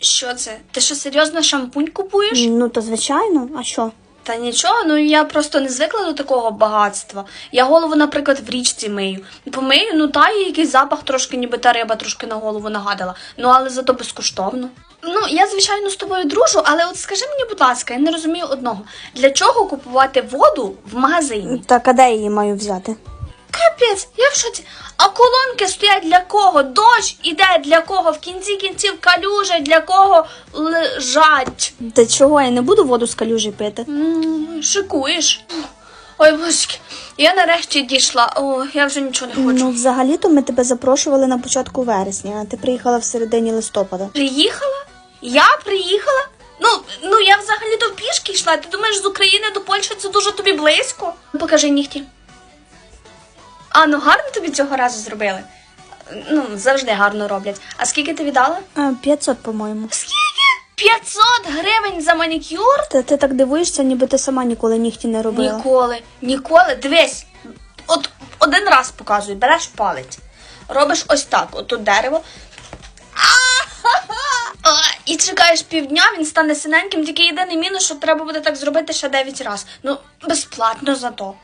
Що це? Ти що серйозно шампунь купуєш? Ну, то звичайно, а що? Та нічого, ну я просто не звикла до такого багатства. Я голову, наприклад, в річці мию. Помию, ну та є якийсь запах трошки, ніби та риба трошки на голову нагадала. Ну але зато безкоштовно. Ну, я звичайно з тобою дружу, але от скажи мені, будь ласка, я не розумію одного. Для чого купувати воду в магазині? Так, а де я її маю взяти? Капець, я в шоці. А колонки стоять для кого? Дощ іде для кого? В кінці кінців калюжа для кого лежать. Та чого я не буду воду з калюжі пити? М, Шикуєш. Ой, божки, я нарешті дійшла. О, я вже нічого не хочу. Ну, взагалі-то ми тебе запрошували на початку вересня, а ти приїхала в середині листопада. Приїхала? Я приїхала? Ну, ну я взагалі-то пішки йшла. Ти думаєш, з України до Польщі це дуже тобі близько? Покажи нігті. А, ну гарно тобі цього разу зробили. Ну, завжди гарно роблять. А скільки ти віддала? А, 500, по-моєму. Скільки? 500 гривень за манікюр? Та ти так дивуєшся, ніби ти сама ніколи нігті не робила. Ніколи, ніколи. Дивись, от один раз показую, береш палець, робиш ось так, отут дерево. А, І чекаєш півдня, він стане синеньким, тільки єдиний мінус, що треба буде так зробити ще 9 разів. Ну, безплатно зато.